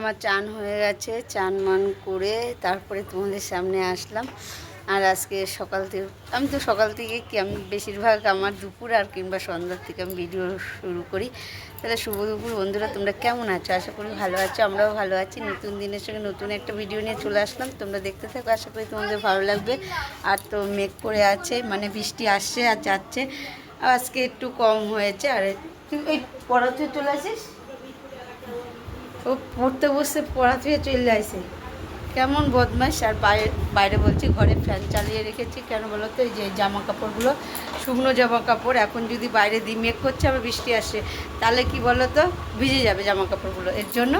আমার চান হয়ে গেছে, চান মান করে তারপরে তোমাদের সামনে আসলাম। আর আজকে সকাল থেকে আমি তো সকাল থেকে কি আমি বেশিরভাগ আমার দুপুর আর কিংবা সন্ধ্যার থেকে আমি ভিডিও শুরু করি। তাহলে শুভ দুপুর বন্ধুরা, তোমরা কেমন আছো? আশা করি ভালো আছো, আমরাও ভালো আছি। নতুন দিনের সঙ্গে নতুন একটা ভিডিও নিয়ে চলে আসলাম। তোমরা দেখতে থাকো, আশা করি তোমাদের ভালো লাগবে। আর তো মেঘ করে আছে মানে বৃষ্টি আসছে আর যাচ্ছে। আজকে একটু কম হয়েছে, আর তুই এই পড়াতে চলে আসিস? ও পড়তে বসতে পড়া থেকে চলে আসে। কেমন বদমাস আর বাইরে বাইরে বলছি ঘরে ফ্যান চালিয়ে রেখেছি। কেন বলো তো? এই যে জামা কাপড়গুলো, শুকনো জামা কাপড়, এখন যদি বাইরে দিয়ে মেঘ করছে, আবার বৃষ্টি আসে, তাহলে কি বলো তো? ভিজে যাবে জামা কাপড়গুলো। এর জন্য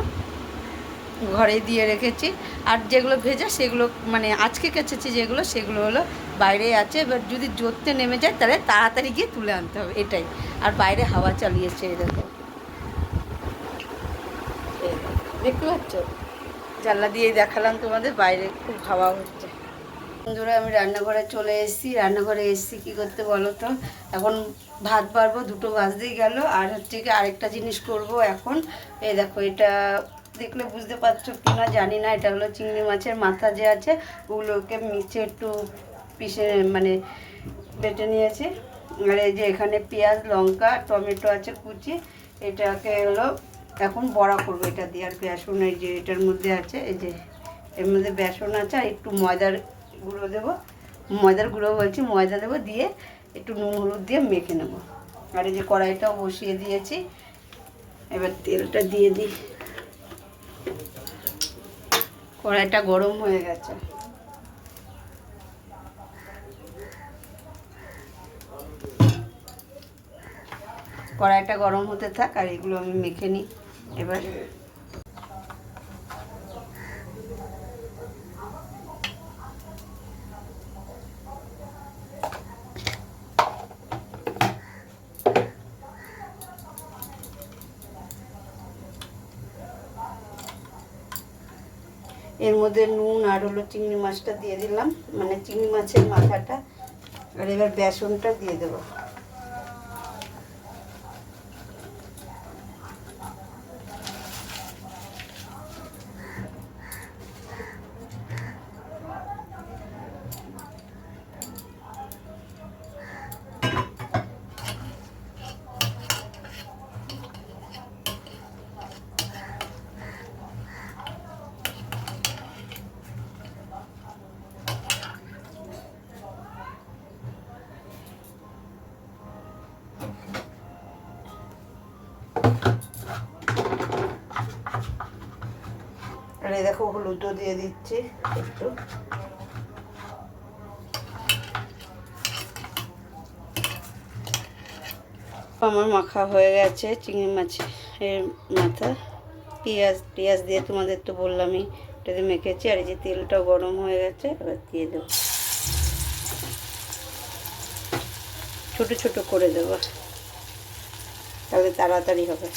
ঘরে দিয়ে রেখেছি। আর যেগুলো ভেজা, সেগুলো মানে আজকে কেচেছি যেগুলো, সেগুলো হলো বাইরে আছে। এবার যদি জোরতে নেমে যায়, তাহলে তাড়াতাড়ি গিয়ে তুলে আনতে হবে, এটাই। আর বাইরে হাওয়া চালিয়েছে এই দেখো এই দেখো, দেখতে পাচ্ছ? জানলা দিয়ে দেখালাম তোমাদের, বাইরে খুব হাওয়া হচ্ছে। বন্ধুরা, আমি রান্নাঘরে চলে এসেছি। রান্নাঘরে এসেছি কী করতে বলো তো? এখন ভাত বাড়বো দুটো বাজতেই গেল। আর হচ্ছে কি আরেকটা জিনিস করব এখন। এই দেখো, এটা দেখলে বুঝতে পারছ কি না জানি না। এটা হলো চিংড়ি মাছের মাথা যে আছে, ওগুলোকে মিচে একটু পিষে মানে বেটে নিয়েছি। আর এই যে এখানে পেঁয়াজ, লঙ্কা, টমেটো আছে কুচি। এটাকে হলো এখন বড়া করব, এটা দিয়ে। আর বেসন এই যে, এটার মধ্যে আছে, এই যে, এর মধ্যে বেসন আছে, আর একটু ময়দার গুঁড়ো দেবো। ময়দার গুঁড়ো বলছি, ময়দা দেবো, দিয়ে একটু নুন হলুদ দিয়ে মেখে নেব। আর এই যে কড়াইটাও বসিয়ে দিয়েছি, এবার তেলটা দিয়ে দিই। কড়াইটা গরম হয়ে গেছে। কড়াইটা গরম হতে থাক, আর এগুলো আমি মেখে নিই। এবার এর মধ্যে নুন আর হলো চিংড়ি মাছটা দিয়ে দিলাম। মানে চিংড়ি মাছের মাথাটা, আর এবার বেসনটা দিয়ে দেবো। আর দেখো হলুদও দিয়ে দিচ্ছি একটু। আমার মাখা হয়ে গেছে, চিংড়ি মাছের মাথা। পেঁয়াজ পেঁয়াজ দিয়ে তোমাদের তো বললামই, এটা দিয়ে মেখেছি, আর এই যে তেলটা গরম হয়ে গেছে, এবার দিয়ে দেবো। ছোট ছোট করে দেবো, তাহলে তাড়াতাড়ি হবে।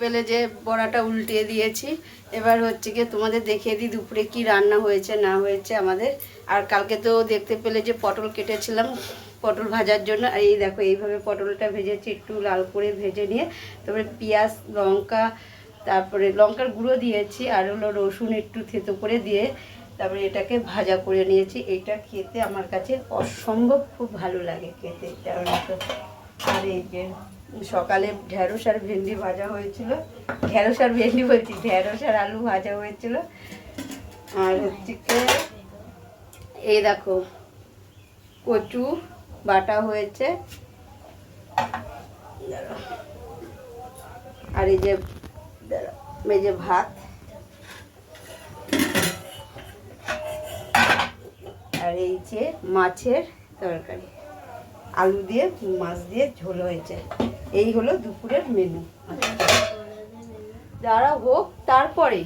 পেলে যে বড়াটা উল্টিয়ে দিয়েছি। এবার হচ্ছে গিয়ে তোমাদের দেখিয়ে দিই দুপুরে কি রান্না হয়েছে, না হয়েছে আমাদের। আর কালকে তো দেখতে পেলে যে পটল কেটেছিলাম পটল ভাজার জন্য। আর এই দেখো, এইভাবে পটলটা ভেজেছি একটু লাল করে ভেজে নিয়ে। তারপরে পেঁয়াজ, লঙ্কা, তারপরে লঙ্কার গুঁড়ো দিয়েছি আর হলো রসুন একটু থেতো করে দিয়ে তারপরে এটাকে ভাজা করে নিয়েছি। এটা খেতে আমার কাছে অসম্ভব খুব ভালো লাগে খেতে। কারণ আর এই যে সকালে ঢেঁড়স আর ভেন্ডি ভাজা হয়েছিল। ঢেঁড়স আর ভেন্ডি বলছি ঢেঁড়স আর আলু ভাজা হয়েছিল। আর হচ্ছে এই দেখো, কচু বাটা হয়েছে। আর এই যে এই যে ভাত। আর এই যে মাছের তরকারি। আলু দিয়ে, মাছ দিয়ে ঝোল হয়েছে। এই হলো দুপুরের মেনু যারা হোক, তারপরে।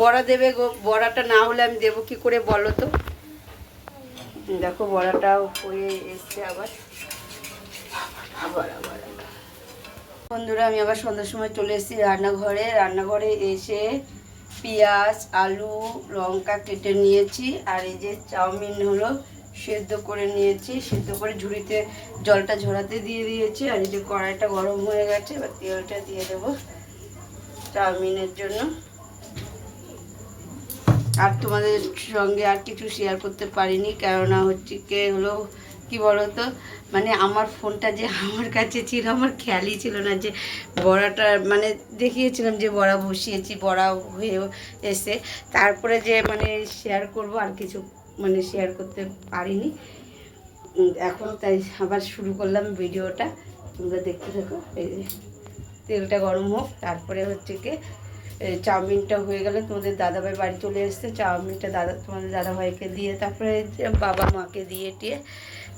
বড়া দেবে গো, বড়াটা না হলে আমি দেবো কি করে বলো তো? দেখো, বড়াটাও হয়ে এসছে আবার আবার আবার। বন্ধুরা, আমি আবার সন্ধ্যার সময় চলে এসেছি রান্নাঘরে। রান্নাঘরে এসে পেঁয়াজ, আলু, লঙ্কা কেটে নিয়েছি। আর এই যে চাউমিন হলো সেদ্ধ করে নিয়েছি, সেদ্ধ করে ঝুড়িতে জলটা ঝরাতে দিয়ে দিয়েছি, আর এই যে কড়াইটা গরম হয়ে গেছে, এবার তেলটা দিয়ে দেবো চাউমিনের জন্য। আর তোমাদের সঙ্গে আর কিছু শেয়ার করতে পারিনি, কেননা হচ্ছে কে হলো, কি বলতো মানে আমার ফোনটা যে আমার কাছে ছিল, আমার খেয়ালই ছিল না যে বড়াটা মানে দেখিয়েছিলাম যে বড়া বসিয়েছি, বড়া হয়ে এসে, তারপরে যে মানে শেয়ার করব আর কিছু মানে শেয়ার করতে পারিনি। এখন তাই আবার শুরু করলাম ভিডিওটা। তোমরা দেখতে থাকো, এই যে তেলটা গরম হোক। তারপরে হচ্ছে কি চাউমিনটা হয়ে গেলে। তোমাদের দাদাভাই বাড়ি চলে এসছে। চাউমিনটা দাদা, তোমাদের দাদাভাইকে দিয়ে, তারপরে বাবা মাকে দিয়ে টিয়ে,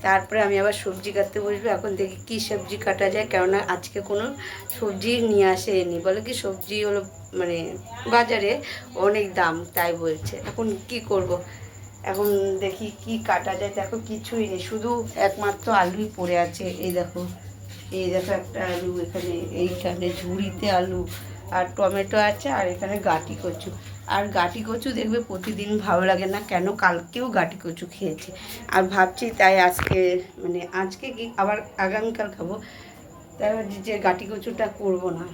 তারপরে আমি আবার সবজি কাটতে বসবো। এখন দেখি কী সবজি কাটা যায়। কেননা আজকে কোনো সবজি নিয়ে আসেনি। বলে কি সবজি হলো মানে বাজারে অনেক দাম, তাই বলছে। এখন কি করব। এখন দেখি কি কাটা যায়। দেখো, কিছুই নেই। শুধু একমাত্র আলুই পড়ে আছে। এই দেখো এই দেখো একটা আলু, এখানে এইখানে ঝুড়িতে আলু আর টমেটো আছে আর এখানে গাটি কচু। আর গাটি কচু দেখবে প্রতিদিন ভালো লাগে না। কেন? কালকেও গাটি কচু খেয়েছি। আর ভাবছি তাই আজকে মানে আজকে কি আবার আগামীকাল খাব? তাই ভাবছি যে গাটি কচুটা করব না।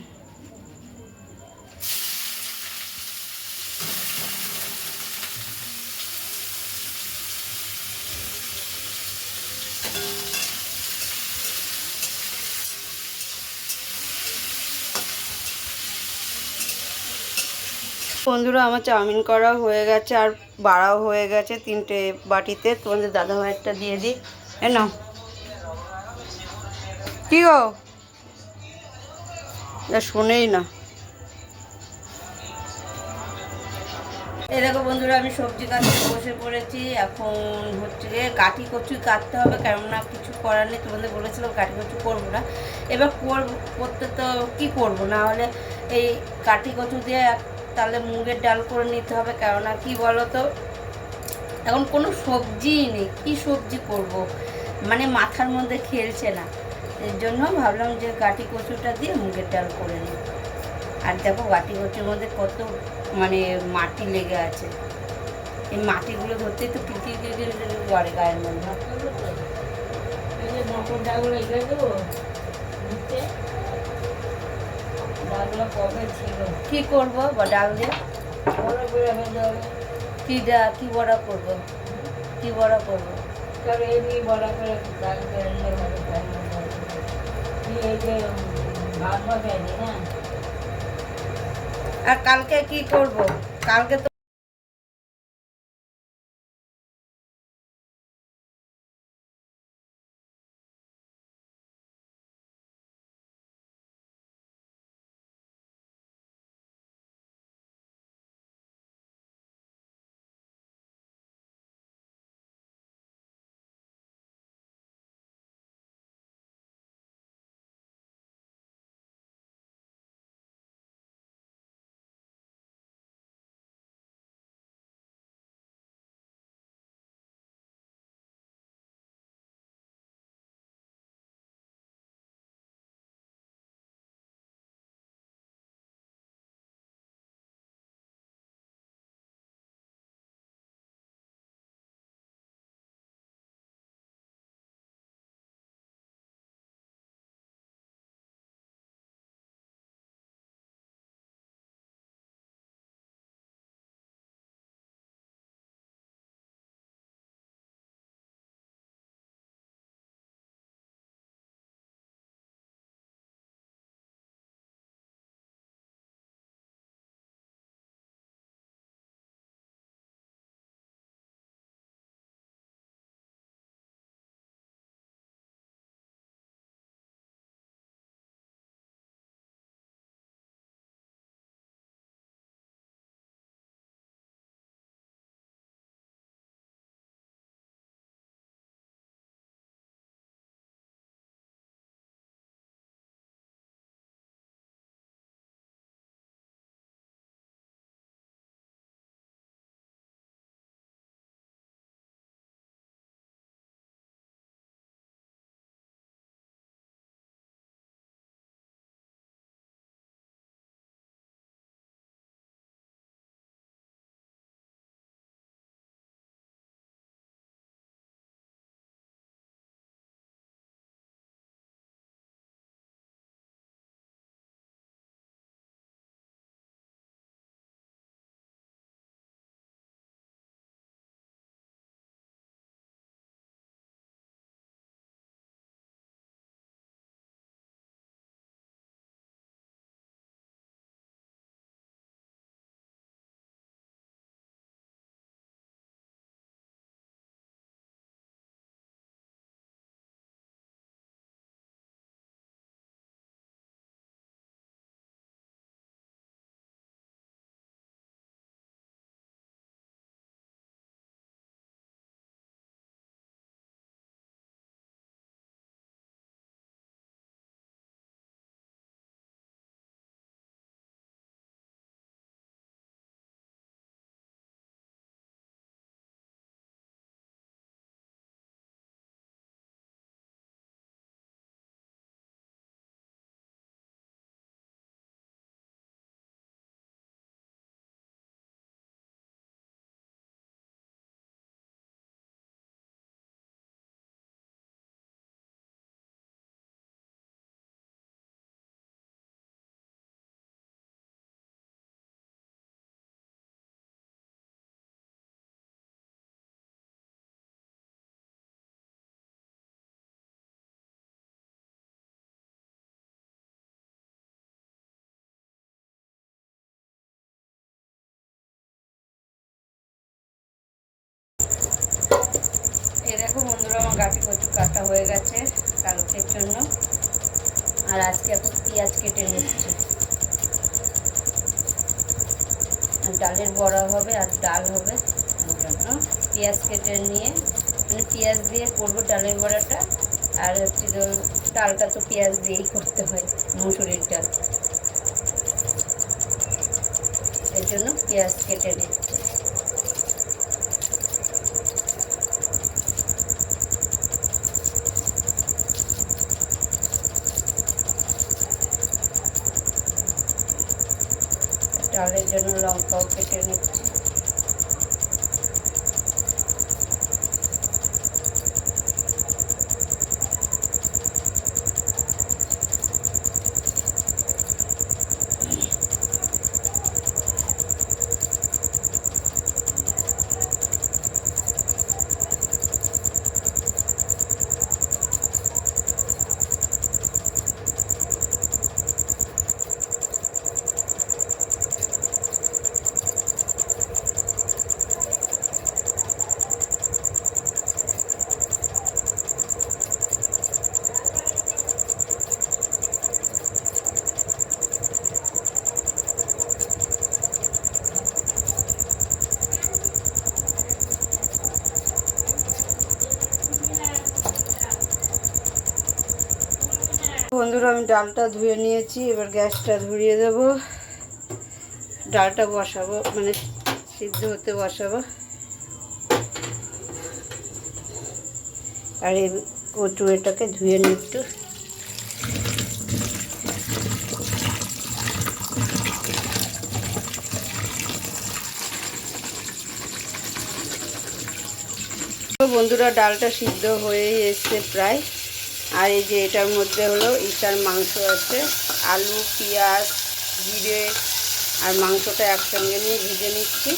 বন্ধুরা, আমার চাউমিন করা হয়ে গেছে আর বাড়াও হয়ে গেছে তিনটে বাটিতে। তোমাদের দাদা ভাইয়েরটা দিয়ে দিই। এ নাও। কি গো? শোনেই না। এই দেখো বন্ধুরা, আমি সবজি কাটতে বসে পড়েছি। এখন হচ্ছে কাঠি কচু কাটতে হবে, কেননা কিছু করার নেই। তোমাদের বলেছিলাম কাঠি কচু করব না। এবার করব, করতে তো কি করব? না হলে এই কাঠি কচু দিয়ে তাহলে মুগের ডাল করে নিতে হবে কেননা কি বলো তো এখন কোনো সবজিই নেই, কি সবজি করব? মানে মাথার মধ্যে খেলছে না। এর জন্য ভাবলাম যে গাটি কচুটা দিয়ে মুগের ডাল করে নিই। আর দেখো গাটি কচুর মধ্যে কত মানে মাটি লেগে আছে। এই মাটিগুলো ধরতে তো কিরকির কিরকির করে গায়ের মধ্যে? মটর ডালগুলো এগুলো নিচে ডালগুলো কবে ছিল কি করব ডাল দিয়ে? কি ডা কি বড়া করব? কি বড়া করব? আর কালকে কি করব? কালকে তো গাটি কচু কাটা হয়ে গেছে কালকের জন্য। আর আজকে এখন পেঁয়াজ কেটে নিচ্ছি। ডালের বড়া হবে আর ডাল হবে পেঁয়াজ কেটে নিয়ে মানে পেঁয়াজ দিয়ে করব ডালের বড়াটা। আর হচ্ছে ডালটা তো পেঁয়াজ দিয়েই করতে হয়, মুসুরির ডাল। এর জন্য পেঁয়াজ কেটে নিচ্ছি ডালের জন্য লঙ্কাও কেটে নিচ্ছি বন্ধুরা আমি ডালটা ধুয়ে নিয়েছি, এবার গ্যাসটা ধরিয়ে দেব। ডালটা বসাবো মানে সিদ্ধ হতে বসাবো। আর এই কচু এটাকে ধুয়ে নিই একটু। বন্ধুরা, ডালটা সিদ্ধ হয়ে এসছে প্রায়। আর এই যে এটার মধ্যে হলো ইটার মাংস আছে, আলু, পেঁয়াজ, জিরে আর মাংসটা একসঙ্গে নিয়ে ভিজে নিচ্ছি।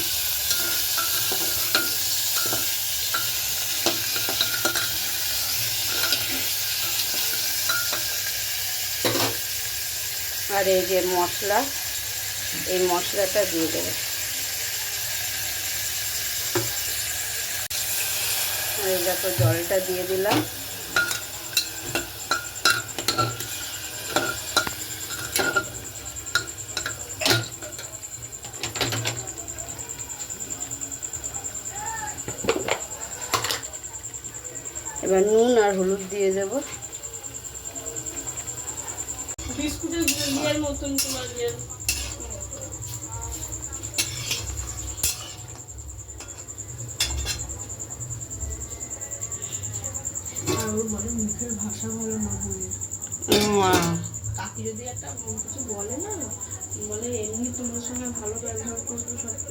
আর এই যে মশলা, এই মশলাটা দিয়ে দেবো। আর এই দেখো জলটা দিয়ে দিলাম। এবার নুন আর হলুদ দিয়ে দেবো। বিস্কুটের ইয়ের মতন তোমার ইয়ে। আর ওর বলে মুখের ভাষা ভালো না বইয়ের কাকি যদি একটা কিছু বলে না বলে এমনি তোমার সঙ্গে ভালো ব্যবহার করব সব।